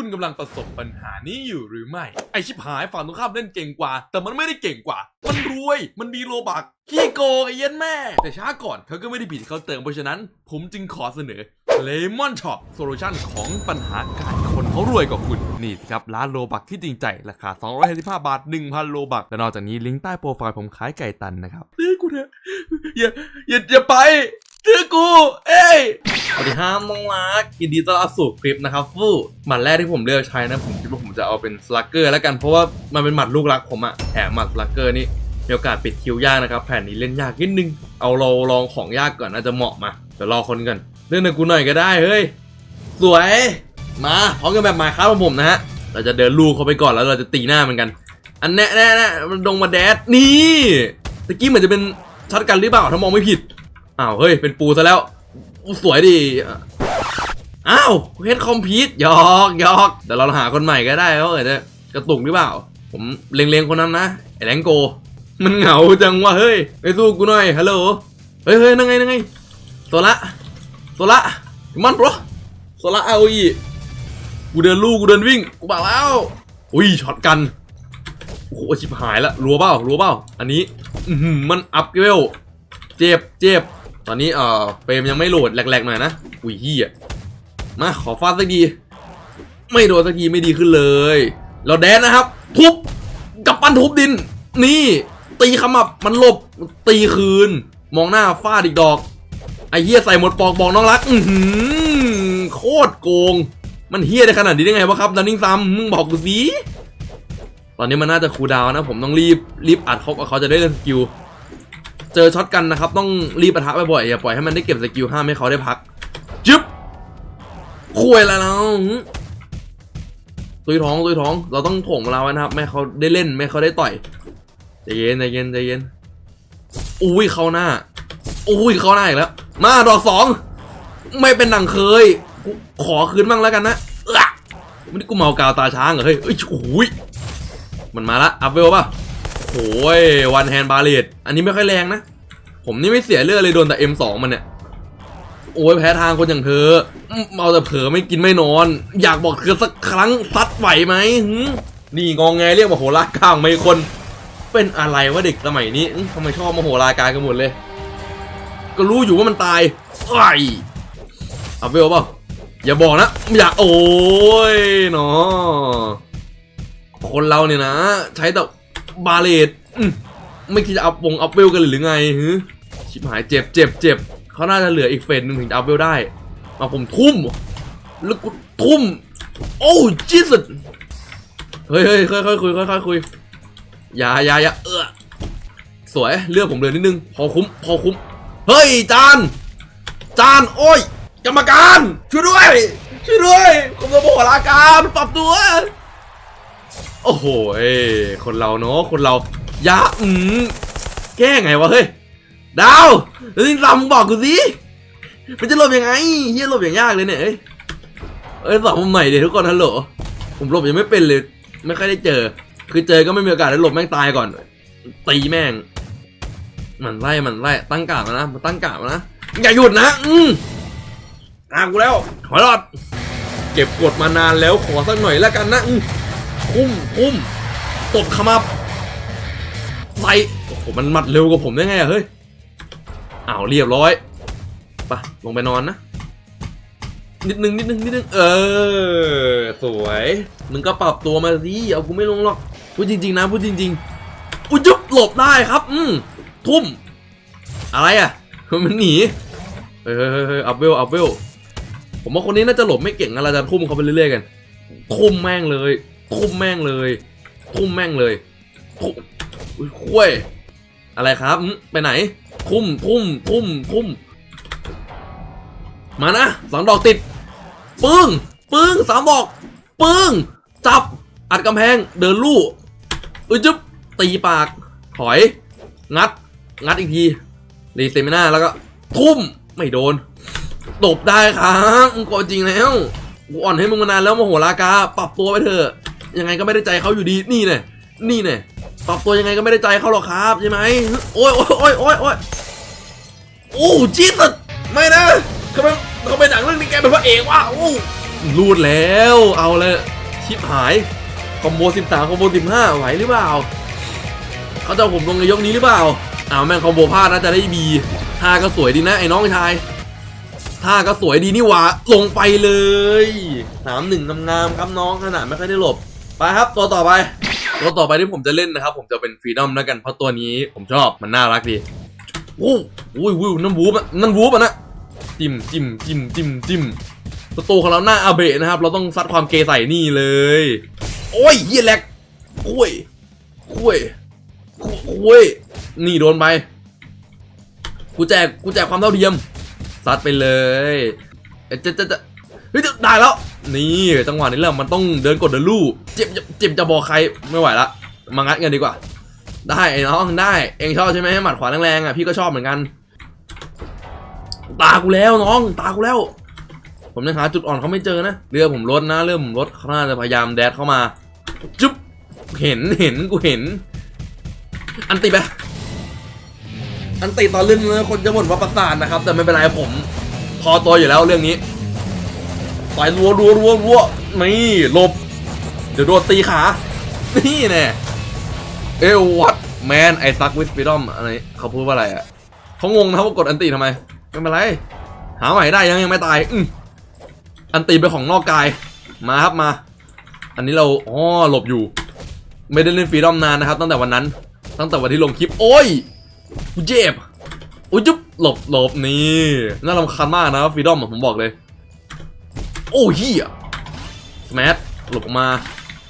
คุณกำลังประสบปัญหานี้อยู่หรือไม่ ไอชิบหายฝั่งตรงข้ามเล่นเก่งกว่า แต่มันไม่ได้เก่งกว่า มันรวย มันมีโลบักขี้โกงไอ้เย็นแม่ แต่ช้าก่อนเขาก็ไม่ได้บิดเขาเติมเพราะฉะนั้น ผมจึงขอเสนอ Lemon Shop Solution ของปัญหาการคนเขารวยกว่าคุณ นี่สิครับ ร้านโลบักที่จริงใจ ราคา 255 บาท 1,000 โลบัก และนอกจากนี้ลิงก์ใต้โปรไฟล์ผมขายไก่ตันนะครับซื้อกูเถอะอย่าอย่าอย่าไป ซื้อกู เอ้ยสวัสดีครับน้องรักยินดีต้อนรับสู่คลิปนะครับฟู่หมัดแรกที่ผมเลือกใช้นะผมคิดว่าผมจะเอาเป็นสลักเกอร์แล้วกันเพราะว่ามันเป็นหมัดลูกรักผมอะแถมหมัดสลักเกอร์นี่มีโอกาสปิดคิวยากนะครับแผ่นนี้เล่นยากนิดนึง เอาเราลองของยากก่อนน่าจะเหมาะมาเดี๋ยวรอคนกันเล่นกับกูหน่อยก็ได้เฮ้ยสวยมาพร้อมกันแบบมาครับผมนะฮะเราจะเดินลูกเขาไปก่อนแล้วเราจะตีหน้ามันกัน อันแน่แน่แน่มันดงมาแดดนี่ตะกี้เหมือนจะเป็นช็อตกันหรือเปล่าถ้ามองไม่ผิด อ้าว เฮ้ย เป็นปูซะแล้ว สวยดิอ้าวเฮดคอมพีทหยอกยอกเดี๋ยวเราหาคนใหม่ก็ได้เขาอาจะกระตุกหรือเปล่า ผมเล็งๆคนนั้นนะ ไอ้แรงโก มันเหงาจังวะเฮ้ยไปสู้กูหน่อย ฮัลโหล เฮ้ยเฮ้ยนั่งไงนั่งไงโซละโซละมันปะโซละเอาอีกูเดินลู่กูเดินวิ่ง กูบอกแล้ว อุ้ยช็อตกันโอ้โหชิบหายละรัวเปล่ารัวเปล่าอันนี้ มันอัพเวล เจ็บเจ็บ ตอนนี้เอ่อเฟรมยังไม่โหลดแหลกๆหน่อยนะอุ้ยเฮียมาขอฟาดสักทีไม่โดนสักทีไม่ดีขึ้นเลย เราแดนนะครับ ทุบกับปั้นทุบดิน นี่ ตีขมับมันหลบตีคืน มองหน้าฟาดอีกดอกไอเฮียใส่หมดปอกบอกน้องรัก อือหือโคตรโกง มันเฮียได้ขนาดนี้ได้ไงวะครับดันนิงซัมมึงบอกกูสิตอนนี้มันน่าจะคูดาวนะ ผมต้องรีบรีบอัดเขาเขาจะได้เล่นสกิล จอช็อตกันนะครับ ต้องรีบปะทะบ่อยๆอย่าปล่อยให้มันได้เก็บสกิลห้ามให้เขาได้พักจึ๊บคุยแล้วนะตุยท้องตุยท้อง เราต้องถ่วงเวลาไว้นะครับ ไม่เขาได้เล่นไม่เขาได้ต่อยใจเย็นใจเย็นใจเย็นอุ้ยเข้าหน้าอุ้ยเข้าหน้าอีกแล้ว มาดอกสองไม่เป็นหนังเคย ขอคืนบ้างแล้วกันนะเออไม่ได้กูเมากาวตาช้างเหรอเฮ้ยเอ้ยโอ้ยมันมาละอัพเวลป่ะ โอ้ยวันแฮนบาเลตอันนี้ไม่ค่อยแรงนะ ผมนี่ไม่เสียเลือดเลยโดนแต่ M2 มันเนี่ย โอ้ยแพ้ทางคนอย่างเธออืมเอาแต่เผลอไม่กินไม่นอน อยากบอกเธอสักครั้งซัดไหวไหมนี่งองแงเรียกมาโหรากลางไม่คน เป็นอะไรวะเด็กสมัยนี้ทำไมชอบมาโหราการกันหมดเลย ก็รู้อยู่ว่ามันตายไอ้เอาเวลเปล่าอย่าบอกนะ อย่าโอ้ยเนาะคนเราเนี่ยนะ ใช้แต่ บาเลตไม่คิดจะอัพวงอัพเวลกันหรือไงฮึชิบหายเจ็บเจ็บเจ็บเขาน่าจะเหลืออีกเฟสหนึ่งถึงจะอัพเวลได้ มาผมทุ่มแล้วกูทุ่ม โอ้จิสเฮ้ยเฮ้ยค่อยค่อยคุยค่อยค่อยคุยอย่าอย่าอย่าเออสวยเลือกผมเลยนิดนึง พอคุ้มพอคุ้ม เฮ้ยจานจานโอ้ยกรรมการช่วยด้วยช่วยด้วยผมจะบอกลาการปรับตัว โอ้โหเอ้คนเราเนาะคนเรายาอืมแก้ไงวะเฮ้ยดาวแล้วนี่รำบอกกูสิมันจะหลบยังไงเฮียหลบอย่างยากเลยเนี่ยเอ้ยเอ้ยสอนใหม่เดี๋ยวทุกคนฮัลโหลผมหลบยังไม่เป็นเลยไม่ค่อยได้เจอ คือเจอก็ไม่มีโอกาสได้หลบแม่งตายก่อนตีแม่งมันไล่มันไล่ตั้งกาดมานะมันตั้งกาดมานะอย่าหยุดนะอืมตากูแล้วขอรอด เก็บกดมานานแล้วขอสักหน่อยแล้วกันนะอืม พุ่มพุ่มตบขมับใส่โอ้โหมันหมัดเร็วกว่าผมได้ไงอะเฮ้ยอ้าวเรียบร้อยไปะลงไปนอนนะ นิดนึงนิดนึงนิดนึงเออ สวยมึงก็ปรับตัวมาสิเอากูไม่ลงหรอกพูดจริง ๆ นะพูดจริง ๆ อุ้ยยุบหลบได้ครับ อืมทุ่ม อะไรอะมันหนีเฮ้ยเฮ้ยเฮ้ยเฮ้ยอัพเวลอัพเวลผมว่าคนนี้น่าจะหลบไม่เก่งนะเราจะทุ่มเขาไปเรื่อยๆกันทุ่มแม่งเลย ทุ่มแม่งเลยทุ่มแม่งเลยทุ่มอุ้ยคุ้ยอะไรครับไปไหนทุ่มทุ่มทุ่มทุ่มมานะสองดอกติด ปึ้ง ปึ้งสามดอก ปึ้ง จับ อัดกำแพง เดินลู่อุ้ยจุ๊บ ตีปาก ถอย งัด งัดอีกทีรีเซมิน่าแล้วก็ทุ่ม ไม่โดนตบได้ครับมึงกจริงแล้วกูอ่อนให้มึงมานานแล้วโมโหลากา ปรับตัวไปเถอะ ยังไงก็ไม่ได้ใจเขาอยู่ดีนี่เนี่ยนี่เนี่ยปรับตัวยังไงก็ไม่ได้ใจเขาหรอกครับใช่ไหมโอ้ยโอ้ยโอ้ยโอ้ยโอ้ยโอ้จีสุดไม่นะทำไมทำไมหนังเรื่องนี้แกเป็นพระเอกว่ะโอ้รูดแล้วเอาเลยชิปหายคอมโบ13คอมโบ15ไหวหรือเปล่าเขาจะเอาผมลงในยกนี้หรือเปล่าอ้าวแม่งคอมโบพลาดนะจะได้บีท่าก็สวยดีนะไอ้น้องชายท่าก็สวยดีนี่หว่าลงไปเลยสามหนึ่งงามๆครับน้องขนาดไม่ค่อยได้หลบ ไปครับตัวต่อไป ตัวต่อไปที่ผมจะเล่นนะครับ ผมจะเป็นฟรีดอมแล้วกันเพราะตัวนี้ผมชอบมันน่ารักดีโอ้อุ้ยอุ้ยนั่นวูบอะนั่นวูบอะนะจิ้มจิ้มจิ้มจิ้มจิ้มสตูของเราหน้าอาเบะนะครับ เราต้องซัดความเกใส่นี่เลย โอ้ยเฮียแหลกคุยคุยคุยนี่โดนไปกูแจกกูแจกความเท่าเทียมซัดไปเลยเอ๊ะจะจะจะเฮ้ยได้แล้ว นี่จังหวะนี้แหละมันต้องเดินกดเดินลู่เจ็บจะเจ็บจะบอกใครไม่ไหวละมางัดกันดีกว่า ได้ไอ้น้องได้เองชอบใช่ไหมหมัดขวาแรงๆอะพี่ก็ชอบเหมือนกัน ตากูแล้วน้อง ตากูแล้ว ผมยังหาจุดอ่อนเขาไม่เจอนะเรือผมลดนะเรือผมลดเขาน่าจะพยายามแดดเข้ามาจุ๊บเห็นเห็นกูเห็น อันติไปอันติตอนเล่นนะคนจะบ่นว่าประสาทนะครับ แต่ไม่เป็นไรผม พอตัวอยู่แล้วเรื่องนี้ ต่อยรัวรัวรัวรัวนี่หลบ เดี๋ยวโดนตีขา นี่แน่เอววัดแมนไอซักวิสฟิดอมอะไรเขาพูดว่าอะไรอะเขางงนะว่ากดอันติทำไมไม่เป็นไร หาใหม่ได้ยังยังไม่ตายอือันตีเป็นของนอกกายมาครับมา อันนี้เราอ๋อหลบอยู่ ไม่ได้เล่นฟรีดอมนานนะครับ ตั้งแต่วันนั้น ตั้งแต่วันที่ลงคลิป โอ้ยเจ็บอุ้ยจุ๊บหลบหลบนี่น่ารำคาญมากนะฟรีดอมผมบอกเลย โอ้เฮียสมัหลบออกมา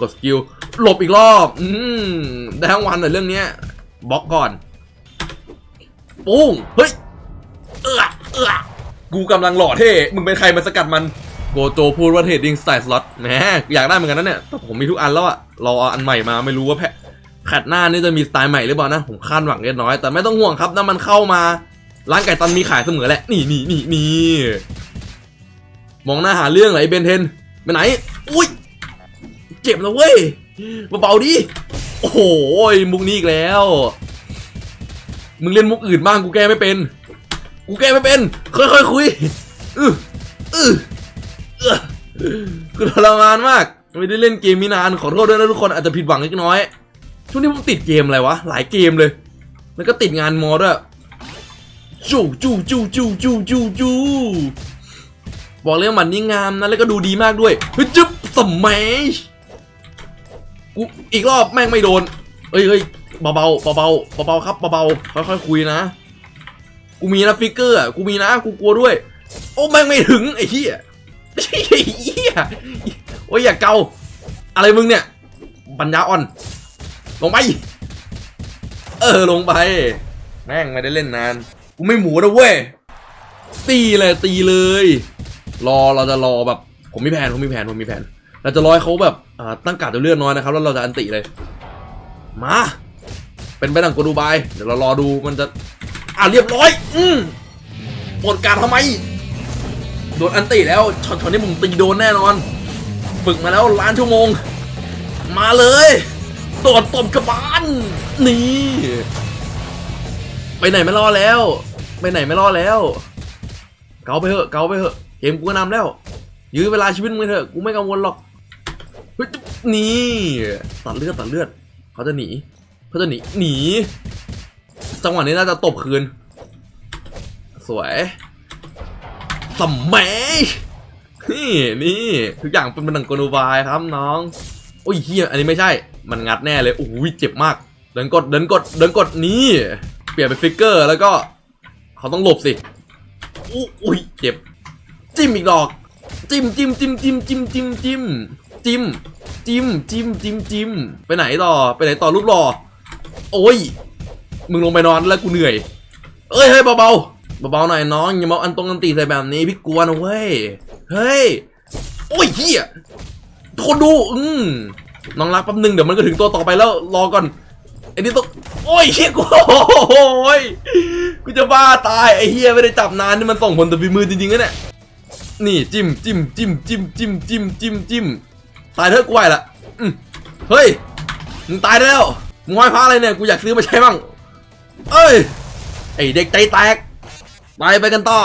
กดสกิลหลบอีกรอบ อืมได้ทั้งวันเลยเรื่องเนี้ยบล็อกก่อนปุ้งเฮ้ยเออเออกูกำลังหล่อเท่มึงเป็นใครมาสกัดมันโกโจพูดว่าเทรดดิ้งสไตล์สล็อตแหมอยากได้เหมือนกันนะเนี่ยแต่ผมมีทุกอันแล้วอะรออันใหม่มาไม่รู้ว่าแพะแพทหน้านี่จะมีสไตล์ใหม่หรือเปล่านะ ผมคาดหวังเล็กน้อยแต่ไม่ต้องห่วงครับน้ำมันเข้ามา ร้านไก่ตันมีขายเสมอแหละ นี่นี่นี่นี่ มองหน้าหาเรื่องเหรอไอ้เบนเทนไปไหน อุ้ย เจ็บแล้วเว้ยเบาๆดิ โอ้โหมุกนี้อีกแล้ว มึงเล่นมุกอื่นบ้างกูแก้ไม่เป็น กูแก้ไม่เป็น ค่อยๆคุยอืออือเออทรมานมาก ไม่ได้เล่นเกมนี้นานขอโทษด้วยนะทุกคนอาจจะผิดหวังเล็กน้อย ช่วงนี้ผมติดเกมอะไรวะ หลายเกมเลย แล้วก็ติดงานมอด้วยจู่จู่จู่จู่จู่จู่จู่ บอกเลยว่ามันนี่งามนะแล้วก็ดูดีมากด้วยเฮ้ยจึ๊บสมัยกูอีกรอบแม่งไม่โดนเอ้ยเอ้ยเบาๆเบาๆเบาครับเบาๆค่อยๆคุยนะกูมีนะฟิกเกอร์อะกูมีนะกูกลัวด้วย โอ้แม่งไม่ถึงไอ้เหี้ยไอ้เหี้ยโอ้ยอย่าเกาอะไรมึงเนี่ยปัญญาอ่อน ลงไป เออลงไปแม่งไม่ได้เล่นนาน กูไม่หมูนะเว้ยตีเลยตีเลย รอเราจะรอแบบผมมีแผนผมมีแผนผมมีแผน เราจะรอให้เขาแบบตั้งการจะเลือดน้อยนะครับ แล้วเราจะอันติเลย มา เป็นไปดังกดูบายเดี๋ยวเรารอดูมันจะ อะเรียบร้อย อืมหมดการทำไม โดนอันติแล้วช็อตช็อตนี้ผมตีโดนแน่นอน ฝึกมาแล้วล้านชั่วโมง มาเลยโดดตบกระบาลนี่ ไปไหนไม่รอดแล้ว ไปไหนไม่รอดแล้ว เกาไปเถอะ เกาไปเถอะ เกมกูก็นำแล้ว ยื้อเวลาชีวิตมึงเถอะ กูไม่กังวลหรอกนี่ตัดเลือดตัดเลือด เขาจะหนีเขาจะหนีหนี จังหวะนี้น่าจะตบคืน สวยสมัยนี่นี่ทุกอย่างเป็นบันดังกลบายครับน้อง โอ้ยเฮียอันนี้ไม่ใช่ มันงัดแน่เลยโอ้ยเจ็บมาก เดินกดเดินกดเดินกดนี่ เปลี่ยนเป็นฟิกเกอร์แล้วก็ เขาต้องหลบสิอุ้ยเจ็บ จิ้มอีกดอก จิ้มจิ้มจิ้มจิ้มจิ้มจิ้มจิ้มจิ้มจิ้มจิ้มจิ้มจิ้มไปไหนต่อไปไหนต่อรูปหล่อโอ้ย มึงลงไปนอนแล้วกูเหนื่อย เอ้ยเฮ้ยเบาๆเบาๆหน่อยน้องอย่ามาอันตรงอันตีใส่แบบนี้พี่กลัวนะเว้ยเฮ้ยโอ้ยเฮียคนดูอืมน้องรักแป๊บนึงเดี๋ยวมันก็ถึงตัวต่อไปแล้วรอก่อนไอ้นี่ต้องโอ้ยเฮียกูโอ้ยกูจะบ้าตายไอ้เฮียไม่ได้จับนานนี่มันส่งผลต่อฝีมือจริงๆนะเนี่ย นี่จิ้มจิ้มจิ้มจิ้มจิ้มจิ้มจิ้มจิ้มตายเถอะกูไหวละเฮ้ยมึงตายแล้วมึงห้อยพระอะไรเนี่ยกูอยากซื้อมาใช้บ้างเอ้ยไอเด็กใจแตกไปไปกันต่อ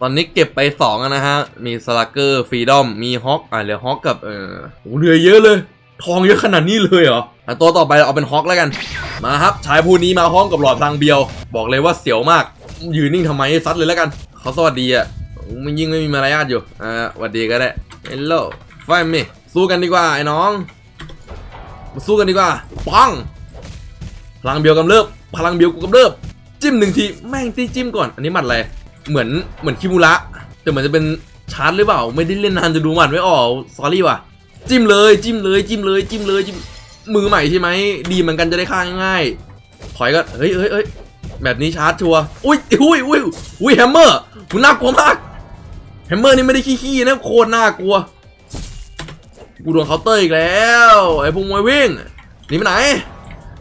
ตอนนี้เก็บไปสองแล้วนะฮะ มีสลักเกอร์ฟรีดอมมีฮอกอะเหลือฮอกกับเออโหเหลือเยอะเลย ทองเยอะขนาดนี้เลยเหรออ่ตัวต่อไปเราเอาเป็นฮอกแล้วกัน มาครับชายผู้นี้มาพร้อมกับหลอดพลังเบียว บอกเลยว่าเสียวมาก ยืนนิ่งทำไมซัดเลยแล้วกัน เขาสวัสดีอะ มันยิ่งไม่มีมารยาทอยู่ อ่าสวัสดีก็ได้ Hello ไฟมิสู้กันดีกว่าไอ้น้อง มาสู้กันดีกว่าปังพลังเบียวกำเริบ พลังเบียวกูกำเริบ จิ้มหนึ่งที แม่งตีจิ้มก่อน อันนี้หมัดอะไร เหมือน เหมือนคิมุระ แต่เหมือนจะเป็นชาร์จหรือเปล่า ไม่ได้เล่นนานจะดูหมัดไม่ออก สอรี่ว่ะ จิ้มเลย จิ้มเลย จิ้มเลย จิ้มเลย จิ้ม มือใหม่ใช่ไหม ดีเหมือนกันจะได้ฆ่าง่ายๆถอยก็ เฮ้ยเฮ้ยเฮ้ยแบบนี้ชาร์จชัวร์ อุ้ยอุ้ยอุ้ยอุ้ยแฮมเมอร์มึงน่ากลัวมาก แฮมเมอร์นี่ไม่ได้ขี้ๆนะโคตรน่ากลัว กูโดนเคาน์เตอร์อีกแล้วไอ้พวกมวยวิ่งหนีไปไหน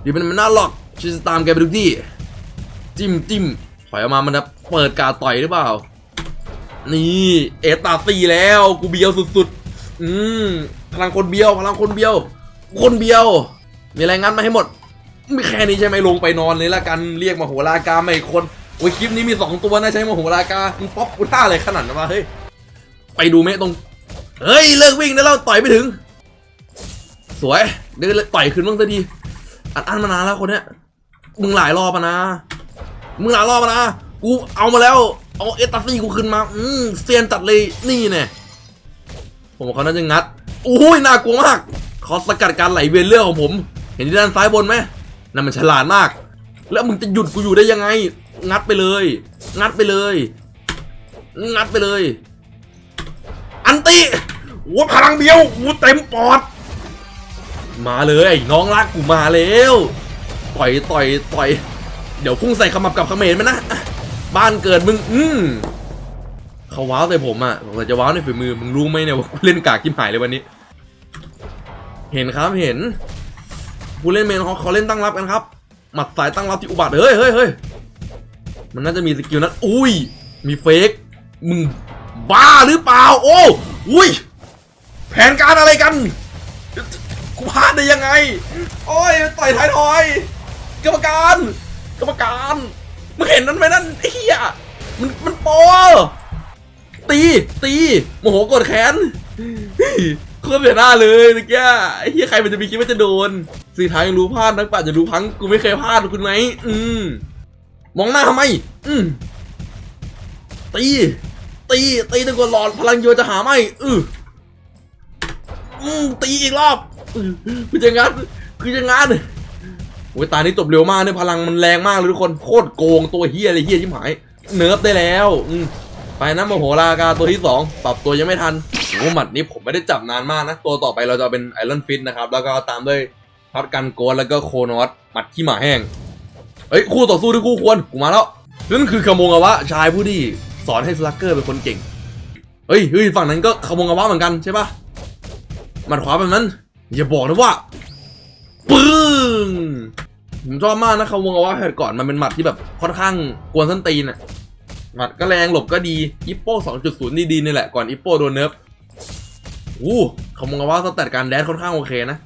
เดี๋ยวมันมันน่าหลอกฉันจะตามแกไปทุกที่จิ้มจิ้มถอยออกมามันจะเปิดการต่อยหรือเปล่า นี่เอตาตีแล้วกูเบียวสุดๆอืมพลังคนเบียวพลังคนเบียว คนเบียว มีอะไรงั้นมาให้หมดไม่แค่นี้ใช่ไหมลงไปนอนเลยละกันเรียกมาโหรากาไม่คน โอ้ยคลิปนี้มีสองตัวนะใช้มาโหรากามึงป๊อปกูท่าอะไรขนาดนั้นวะเฮ้ยไปดูไหมตรง เฮ้ย เลิกวิ่งได้แล้วต่อยไม่ถึง สวยเดี๋ยวต่อยขึ้นบ้างสักทีอัดอั้นมานานแล้วคนเนี้ยมึงหลายรอบนะ มึงหลายรอบนะ กูเอามาแล้ว เอาเอตัสซี่กูขึ้นมา อืมเซียนจัดเลยนี่เนี่ยผมเขาน่าจะงัดอุ้ยน่ากลัวมากขาสกัดการไหลเวียนเลือดของผม เห็นที่ด้านซ้ายบนไหมนั่นมันฉลาดมาก แล้วมึงจะหยุดกูอยู่ได้ยังไง งัดไปเลย งัดไปเลย งัดไปเลย อันติโอ้พลังเดียวโอ้เต็มปอด มาเลยไอ้น้องรักกูมาแล้วต่อยต่อยต่อย เดี๋ยวพุ่งใส่ขมับกับเขมรมันนะ บ้านเกิดมึง อืมเขาว้าวใส่ผมอะผมจะว้าวในฝีมือ มึงรู้ไหมเนี่ยว่ากูเล่นกากกิมหายเลยวันนี้ เห็นครับเห็นผู้เล่นเมนเขาเขาเล่นตั้งรับกันครับ หมัดสายตั้งรับที่อุบัติ เฮ้ยเฮ้ยเฮ้ย มันน่าจะมีสกิลนั้นอุ้ย มีเฟกมึงบ้าหรือเปล่า โอ้อุ้ย แผนการอะไรกัน กูพลาดได้ยังไง โอ้ย ต่อยท้ายทอย กรรมการ กรรมการ มึงเห็นนั้นไหมนั่นเหี้ยมัน มันโปตี ตี โมโหกดแขนโคตรเสียหน้าเลยตะเกียไอ้เหี้ยใครมันจะมีคิดว่าจะโดน สีท้ายยังรู้พลาดนักป่าจะรู้พัง กูไม่เคยพลาดคุณไหม อืม มองหน้าทำไม อืมตี ตี ตีตะกอนหลอดพลังโยจะหาไม่ อืออืมตีอีกรอบอื้อคือจะงัดคือจะงัดโอ้ยตานี้จบเร็วมากเนี่ยพลังมันแรงมากเลยทุกคนโคตรโกงตัวเฮียเลยเฮียชิบหาย เนิร์ฟได้แล้วอืมไปนะโมโหรากาตัวที่สองปรับตัวยังไม่ทันโอ้หมัดนี้ผมไม่ได้จับนานมากนะ ตัวต่อไปเราจะเป็นไอรอนฟิตนะครับ แล้วก็ตามด้วยพัดกันโกนแล้วก็โคนอสหมัดขี้หมาแห้ง เฮ้ยคู่ต่อสู้ที่คู่ควรกูมาแล้วนั่นคือขโมงอวะชายผู้ที่สอนให้สลักเกอร์เป็นคนเก่งเฮ้ยเฮ้ยฝั่งนั้นก็ขโมงอวะเหมือนกันใช่ปะหมัดขวาแบบนั้น อย่าบอกนะว่าปึ้งผมชอบมากนะขโมงอวะแผ่ก่อนมันเป็นหมัดที่แบบค่อนข้างกวนส้นตีนอะหมัดก็แรงหลบก็ดีอิปโป้2.0นี่ดีนี่แหละก่อนอิปโป้โดนเนิร์ฟอู้ขโมงอวะสแตทการแดนค่อนข้างโอเคนะ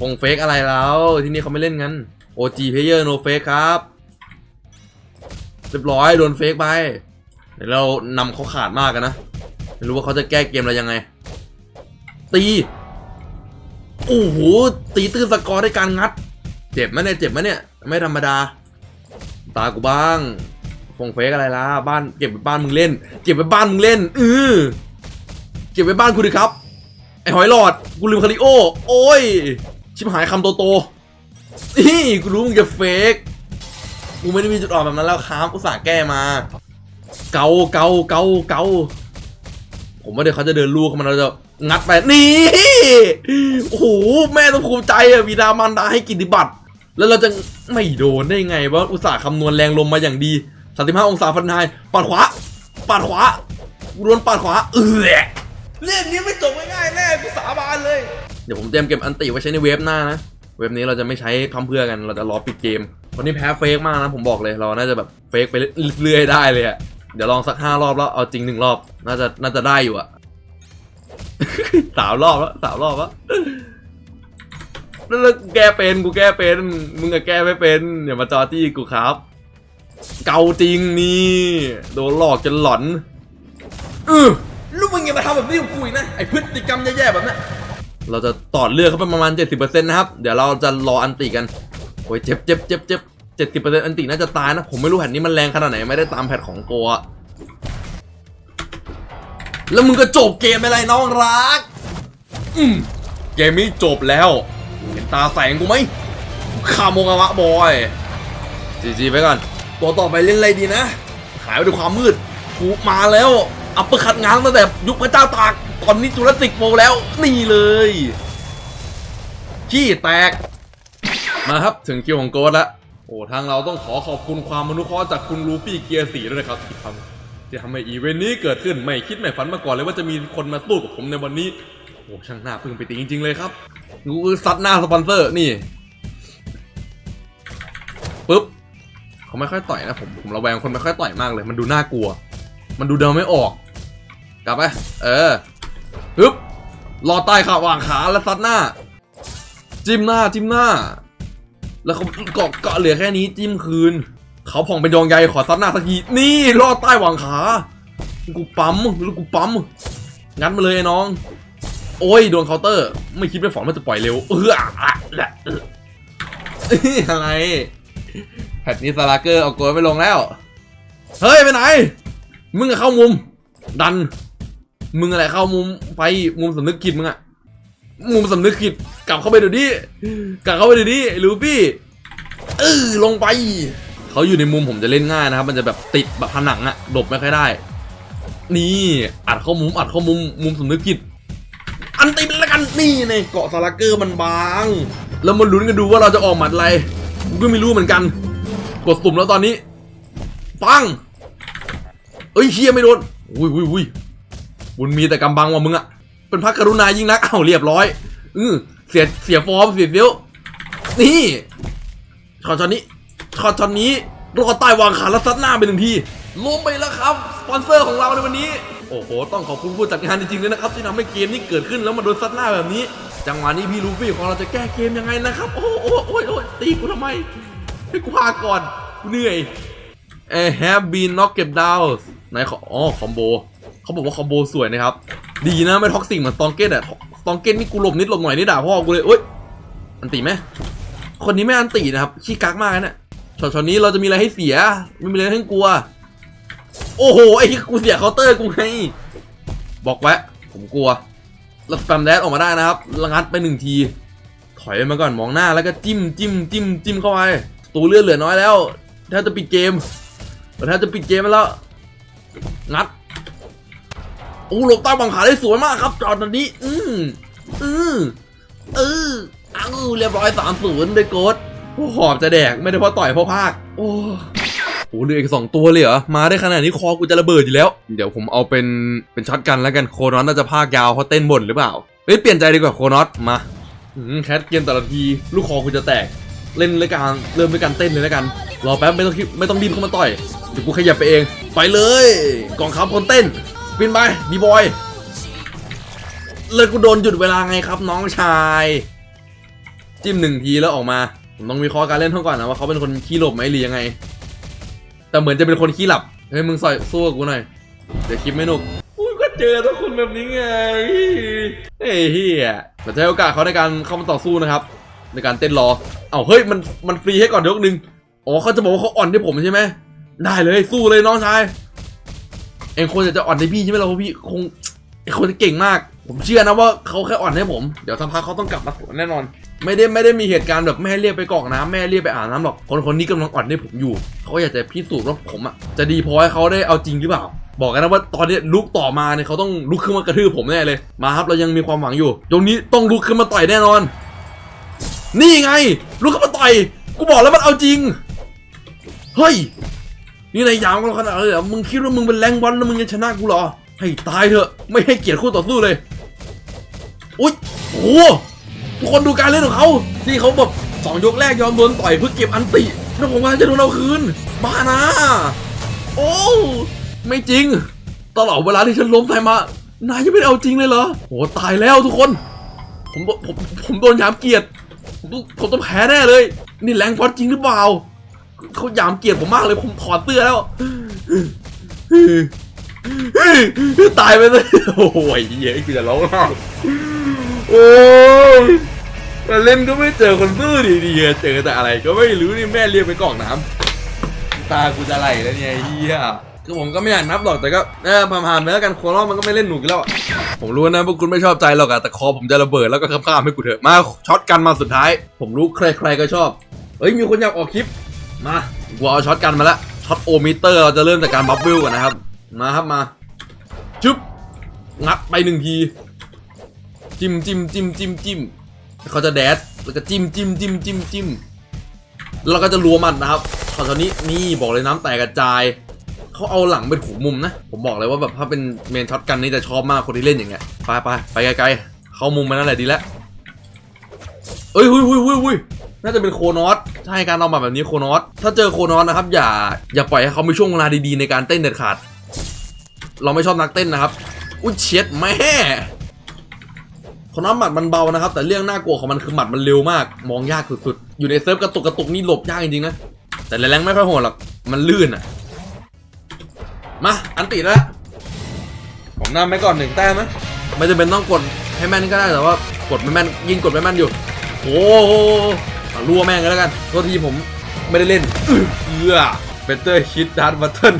ฟงเฟกอะไรแล้วที่นี่เขาไม่เล่นกัน OG player no fake ครับ เรียบร้อยโดนเฟกไปเดี๋ยวเรานำเขาขาดมากกันนะ ไม่รู้ว่าเขาจะแก้เกมอะไรยังไง ตีโอ้โหตีตื้นสกอร์ด้วยการงัด เจ็บไหมเนี่ยเจ็บไหมเนี่ย ไม่ธรรมดา ตากูบ้างฟงเฟกอะไรล่ะบ้านเก็บไว้บ้านมึงเล่น เก็บไว้บ้านมึงเล่นเออเก็บไว้บ้านกูดิครับไอหอยหลอดกูลืมคาริโอ โอ้ย ชิบหายคำโตๆ นี่กูรู้มึงจะเฟกกูไม่ได้มีจุดอ่อนแบบนั้นแล้วครับอุตส่าห์แก้มา เกาเกาเกาเกาผมว่าเดี๋ยวเขาจะเดินลูกเข้ามาเราจะงัดไปนี่โอ้โหแม่ต้องภูมิใจอะวีดามันดาให้กิตติบัตรแล้วเราจะไม่โดนได้ไงว่าอุตส่าห์คำนวณแรงลมมาอย่างดี35องศาฟันไฮปัดขวาปัดขวาโดนปัดขวาเออเรื่องนี้ไม่จบง่ายๆแน่กูสาบานเลย เดี๋ยวผมเตรียมเก็บอันติไว้ใช้ในเว็บหน้านะ เว็บนี้เราจะไม่ใช้คำเพื่อกัน เราจะรอปิดเกม วันนี้แพ้เฟกมากนะผมบอกเลย เราน่าจะแบบเฟกไปเรื่อยได้เลยอะเดี๋ยวลองสักห้ารอบแล้วเอาจริงหนึ่งรอบ น่าจะน่าจะได้อยู่อะสามรอบแล้วสามรอบแล้วแล้วแกเป็นกูแก้เป็น มึงอะแก้ไม่เป็นอย่ามาจอจี้กูครับ เกาจริงนี่โดนหลอกจนหลอนเออลูกมึงอย่ามาทำแบบนี้กับกูอีกนะไอพฤติกรรมแย่ๆแบบนั้น เราจะตอดเลือดเข้าไปประมาณ 70%นะครับ เดี๋ยวเราจะรออันติกัน โอ้ยเจ็บเจ็บเจ็บเจ็บเจ็ดสิบเปอร์เซ็นต์อันติน่าจะตายนะ ผมไม่รู้แผ่นนี้มันแรงขนาดไหน ไม่ได้ตามแพทของโกะแล้วมึงก็จบเกมไปเลยน้องรัก อืมเกมนี้จบแล้ว เห็นตาแสงกูไหมคาโมกาวะบอยจีจีไปก่อน ตัวต่อไปเล่นอะไรดีนะ หายไปด้วยความมืด กูมาแล้ว อัปเปอร์คัดง้างตั้งแต่ยุคพระเจ้าตาก ตอนนี้จุลติกโมแล้วนี่เลยขี้แตก มาครับถึงคิวของโกดล้วโอ้ทางเราต้องขอขอบคุณความมนุเคราะห์จากคุณลูฟี่เกียร์สีด้วยนะครับที่ทำที่ทำให้อีเวนต์นี้เกิดขึ้นไม่คิดไม่ฝันมาก่อนเลยว่าจะมีคนมาสู้กับผมในวันนี้โอ้ช่างหน้าพึงไปตีจริง ๆ เลยครับกูซัดหน้าสปอนเซอร์นี่ปุ๊บเขาไม่ค่อยต่อยนะผมผมระแวงคนไม่ค่อยต่อยมากเลย มันดูน่ากลัว มันดูเดาไม่ออก กลับไปเออ ปึ๊บรอใต้ขาวางขาแล้วซัดหน้า จิ้มหน้าจิ้มหน้า แล้วเขาเกาะเกาะเหลือแค่นี้จิ้มคืน เขาผ่องเป็นยองใยขอซัดหน้าสักทีนี่ลอดใต้หวังขากูปั๊มแล้วกูปั๊มงัดมาเลยไอ้น้อง โอ้ยโดนเคาน์เตอร์ ไม่คิดไม่ฝันว่าจะปล่อยเร็วเอออะแหละอะไรแพทนี้สลาเกอร์เอาโกยไปลงแล้ว เฮ้ย ไปไหน มึงอะเข้ามุม ดัน มึงอะไรเข้ามุมไปมุมสำนึกผิดมึงอะมุมสำนึกผิดกลับเข้าไปเดี๋ยวนี้กลับเข้าไปเดี๋ยวนี้ลูฟี่เออลงไป เขาอยู่ในมุมผมจะเล่นง่ายนะครับ มันจะแบบติดแบบผนังอะหลบไม่ค่อยได้ นี่อัดเข้ามุมอัดเข้ามุมมุมสำนึกผิด อันตีมันละกันนี่ในเกาะสลาเกอร์มันบาง แล้วมาลุ้นกันดูว่าเราจะออกหมัดอะไรกูก็ไม่รู้เหมือนกัน กดสุ่มแล้วตอนนี้ ปังเอ้ยเชียไม่โดนอุ้ยอุ้ยอุ้ย บุญมีแต่กำบังว่ะมึงอะเป็นพระกรุณายิ่งนักอ้าวเรียบร้อยอือเสียเสียฟอร์มเสียเฟี้ยวนี่ช็อตช็อตนี้ช็อตช็อตนี้รอใต้วางขาแล้วซัดหน้าไปหนึ่งทีลงไปแล้วครับสปอนเซอร์ของเราในวันนี้โอ้โห ต้องขอบคุณผู้จัดงานจริงๆเลยนะครับที่ทำให้เกมนี้เกิดขึ้นแล้วมาโดนซัดหน้าแบบนี้ จังหวะนี้พี่ลูฟี่ของเราจะแก้เกมยังไงนะครับ โอ้โหโอ้โอ้ยโอ้ตีกูทำไมให้กูพาก่อนกูเหนื่อยเอ have been knocked down ไหนขออ๋อคอมโบ เขาบอกว่าคอมโบสวยนะครับ ดีนะไม่ท็อกซิกเหมือนตองเกตอะตองเกตนี่กูหลบนิดหลบหน่อยนี่ด่าพ่อกูเลยเอ้ยอันตีไหมคนนี้ไม่อันตีนะครับขี้กักมากนะเนี่ยช็อตช็อตนี้เราจะมีอะไรให้เสีย ไม่มีอะไรให้กลัว โอ้โหไอ้กูเสียเคาน์เตอร์กูไงบอกไว้ผมกลัวแล้วแฟมแดดออกมาได้นะครับระงัดไปหนึ่งที ถอยมาก่อนมองหน้าแล้วก็จิ้มจิ้มจิ้มจิ้มเข้าไปตัวเลือดเหลือน้อยแล้วถ้าจะปิดเกมถ้าจะปิดเกมแล้วงัด โอ้หลบใต้บังขาได้สวยมากครับจอดตอนนี้ อืมอืมเอออ้าเรียบร้อยสามศูนย์เลยโกดโอ้หอบจะแดกไม่ได้เพราะต่อยเพราะภาค โอ้โหเหลืออีกสองตัวเลยเหรอ มาได้ขนาดนี้คอกูจะระเบิดอยู่แล้ว เดี๋ยวผมเอาเป็นเป็นช็อตกันแล้วกันโคนอสน่าจะภาคยาวเพราะเต้นบ่นหรือเปล่าเฮ้ยเปลี่ยนใจดีกว่าโคนอสมาอืมแคทเกมแต่ละที ลูกคอกูจะแตกเล่นเลยการเริ่มด้วยการเต้นเลยแล้วกันรอแป๊บไม่ต้องไม่ต้องรีบเข้ามาต่อยเดี๋ยวกูขยับไปเอง ไปเลยกองทัพคนเต้น สปินไปบีบอยเลยกูโดนหยุดเวลาไงครับ น้องชาย จิ้มหนึ่งทีแล้วออกมา ผมต้องวิเคราะห์การเล่นเขาก่อนนะว่าเขาเป็นคนขี้หลบไหมหรือยังไง แต่เหมือนจะเป็นคนขี้หลับเฮ้ยมึงใส่สู้กับกูหน่อยเดี๋ยวคลิปไม่หนุกกูก็เจอทุกคนแบบนี้ไงเฮ้ยเฮียเราจะให้โอกาสเขาในการเข้ามาต่อสู้นะครับ ในการเต้นรอ เอาเฮ้ยมันมันฟรีให้ก่อนยกหนึ่งอ๋อเขาจะบอกว่าเขาอ่อนที่ผมใช่ไหมได้เลยสู้เลยน้องชาย เองควรจะจะอ่อนให้พี่ใช่ไหมเราเพราะพี่คงไอ้คนที่เก่งมาก ผมเชื่อนะว่าเขาแค่อ่อนให้ผม เดี๋ยวสักพักเขาต้องกลับมาสวนแน่นอน ไม่ได้ไม่ได้มีเหตุการณ์แบบแม่เรียกไปกรอกน้ำแม่เรียกไปอาบน้ำหรอก คนคนนี้กำลังอ่อนให้ผมอยู่ เขาอยากจะพิสูจน์ว่าผมอะจะดีพอให้เขาได้เอาจริงหรือเปล่า บอกกันนะว่าตอนนี้ลุกต่อมาเนี่ยเขาต้องลุกขึ้นมากระทืบผมแน่เลย มาครับเรายังมีความหวังอยู่ตรงนี้ต้องลุกขึ้นมาต่อยแน่นอน นี่ไงลุกขึ้นมาต่อย กูบอกแล้วมันเอาจริง เฮ้ย นี่นายยามกันขนาดเลยเหรอมึงคิดว่ามึงเป็นแรงบอลแล้วมึงจะชนะกูเหรอ ให้ตายเถอะ ไม่ให้เกียรติคู่ต่อสู้เลย อุ๊ยโอ้โหทุกคนดูการเล่นของเขาที่เขาแบบสองยกแรกยอมโดนต่อยเพื่อเก็บอันติ แล้วผมว่าจะโดนเอาคืน บ้านะ โอ้ ไม่จริง ตลอดเวลาที่ฉันล้มไทยมา นายยังไม่เอาจริงเลยเหรอโหตายแล้วทุกคน ผมผมผมโดนยามเกียรติผมต้องผมต้องแพ้แน่เลย นี่แรงบอลจริงหรือเปล่า เขาหยามเกียรติผมมากเลยผมถอดเสื้อแล้ว ตายไปเลยโอ้ยเหี้ยกูจะร้องไห้โอ้ยมาเล่นก็ไม่เจอคนซื่อดีๆเจอแต่อะไรก็ไม่รู้นี่แม่เรียกไปกรอกน้ำตากูจะไหลแล้วเนี่ยเฮียคือผมก็ไม่อยากนับหรอกแต่ก็เออผ่านๆไปแล้วกันโคโรมันก็ไม่เล่นหนุกแล้วผมรู้นะพวกคุณไม่ชอบใจหรอกอะแต่คอผมจะระเบิดแล้วก็ข้ามให้กูเถอะมาช็อตกันมาสุดท้าย ผมรู้ใครๆก็ชอบเอ้ยมีคนอยากออกคลิป มากูเอาช็อตกันมาแล้วช็อตโอมิเตอร์เราจะเริ่มจากการบัฟเฟิลก่อนนะครับ มาครับมาจุ๊บงัดไปหนึ่งที จิ้มจิ้มจิ้มจิ้มจิ้มเขาจะแดดแล้วก็จิ้มจิ้มจิ้มจิ้มจิ้มแล้วก็จะรัวมันนะครับตอนนี้นี่บอกเลยน้ำแตกกระจายเขาเอาหลังเป็นหูมุมนะ ผมบอกเลยว่าแบบถ้าเป็นเมนช็อตกันนี่จะชอบมากคนที่เล่นอย่างเงี้ยไปไปไปไกลๆเข้ามุมไปนั่นแหละดีแล้วเอ้ยหุยหุยหุยหุย น่าจะเป็นโคนอสใช่การเอามาแบบนี้โคนอสถ้าเจอโคนอสนะครับอย่าอย่าปล่อยให้เขามีช่วงเวลาดีๆในการเต้นเด็ดขาด เราไม่ชอบนักเต้นนะครับ อุ้ยเช็ดแม่คนน้ำหมัดมันเบานะครับ แต่เรื่องน่ากลัวของมันคือหมัดมันเร็วมาก มองยากสุดๆ อยู่ในเซิร์ฟกระตุกกระตุกนี่หลบยากจริงๆนะ แต่แรงไม่ค่อยโหดหรอกมันลื่นอะมาอันติดแล้วผมนำไปก่อนหนึ่งแต้มนะไม่จำเป็นต้องกดให้แม่นก็ได้แต่ว่ากดไม่แม่นยิงกดไม่แม่นอยู่โอ้โห รั่วแม่งกันแล้วกันตัวทีผมไม่ได้เล่นเอื้อเบเตอร์คิดดาร์บัตเทิล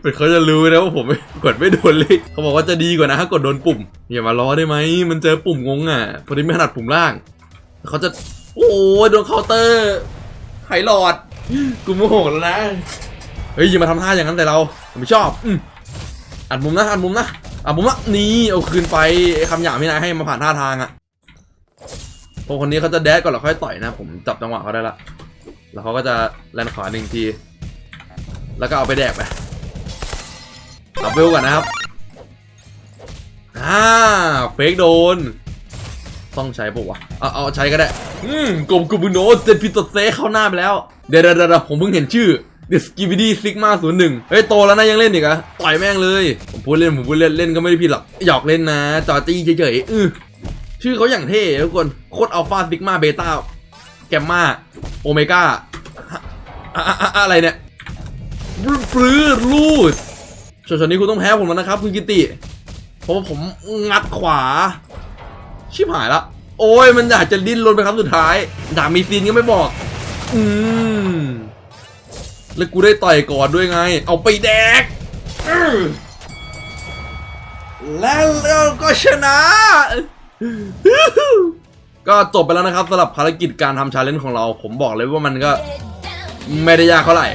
เป็นเขาจะรู้นะว่าผมกดไม่โดนเลย เขาบอกว่าจะดีกว่านะถ้ากดโดนปุ่มอย่ามาล้อได้ไหม มันเจอปุ่มงงอะพอดีไม่ถนัดปุ่มล่าง เขาจะ โอ้โดนเคาน์เตอร์ไฮหลอด กูโมโหแล้วนะ เฮ้ยอย่ามาทำท่าอย่างนั้นแต่เราผมไม่ชอบอัดมุมนะอัดมุมนะอัดมุมนะนี่เอาคืนไปคำหยาบที่นายให้มาผ่านท่าทางอะ พวกคนนี้เขาจะแดดก่อนแล้วค่อยต่อยนะ ผมจับจังหวะเขาได้ละ แล้วเขาก็จะแลนขวาหนึ่งที แล้วก็เอาไปแดกไปอัพเวลก่อนนะครับ อ่า เฟกโดน ต้องใช้ปะวะ เอาเอาใช้ก็ได้ อืมกลมกูบุโนเจนพิโตเซเข้าหน้าไปแล้ว เดี๋ยวเดี๋ยวเดะผมเพิ่งเห็นชื่อ The Skibidi Sigma 01เฮ้ย โตแล้วนะยังเล่นอีกอะต่อยแม่งเลย ผมพูดเล่น ผมพูดเล่น เล่นก็ไม่ได้ผิดหรอก หยอกเล่นนะ จอจี้เฉยๆอือ ชื่อเขาอย่างเท่ทุกคน โคตรอัลฟาซิกมาเบต้าแกมมาโอเมก้าอะไรเนี่ยปลื้ปลื้ลูดส่วนนี้คุณต้องแพ้ผมแล้วนะครับ คุณกิติ เพราะว่าผมงัดขวา ชิบหายละ โอ้ยมันอยากจะดิ้นรนไปครั้งสุดท้ายด่ามีซีนก็ไม่บอก อืม แล้วกูได้ต่อยก่อนด้วยไง เอาไปแดก และเราก็ชนะ ก็จบไปแล้วนะครับสำหรับภารกิจการทำชาเลนจ์ของเรา ผมบอกเลยว่ามันก็ ไม่ได้ยากเท่าไหร่